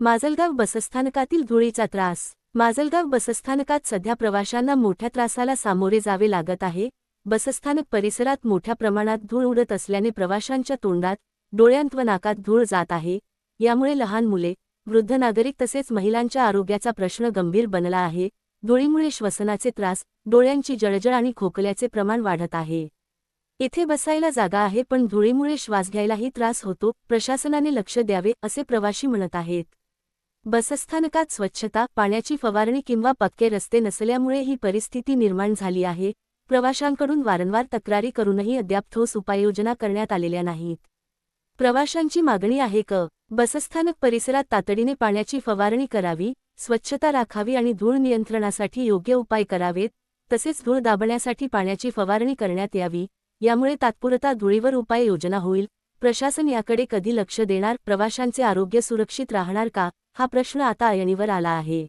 माजलगाव बसस्थानकातील धुळीचा त्रास. माजलगाव बसस्थानकात सध्या प्रवाशांना मोठ्या त्रासाला सामोरे जावे लागत आहे. बसस्थानक परिसरात मोठ्या प्रमाणात धूळ उडत असल्याने प्रवाशांच्या तोंडात डोळ्यांत व नाकात धूळ जात आहे. यामुळे लहान मुले वृद्ध नागरिक तसेच महिलांच्या आरोग्याचा प्रश्न गंभीर बनला आहे. धुळीमुळे श्वसनाचे त्रास डोळ्यांची जळजळ आणि खोकल्याचे प्रमाण वाढत आहे. येथे बसायला जागा आहे पण धुळीमुळे श्वास घ्यायलाही त्रास होतो. प्रशासनाने लक्ष द्यावे असे प्रवाशी म्हणत आहेत. बसस्थानकात स्वच्छता पाण्याची फवारणी किंवा पक्के रस्ते नसल्यामुळे ही परिस्थिती निर्माण झाली आहे. प्रवाशांकडून वारंवार तक्रारी करूनही अद्याप ठोस उपाययोजना करण्यात आलेल्या नाहीत. प्रवाशांची मागणी आहे क. बसस्थानक परिसरात तातडीने पाण्याची फवारणी करावी स्वच्छता राखावी आणि धूळ नियंत्रणासाठी योग्य उपाय करावेत तसेच धूळ दाबण्यासाठी पाण्याची फवारणी करण्यात यावी यामुळे तात्पुरता धुळीवर उपाययोजना होईल. प्रशासन याकडे कधी लक्ष देणार? प्रवाशांचे आरोग्य सुरक्षित राहणार का? हा प्रश्न आता ऐणीवर आला आहे.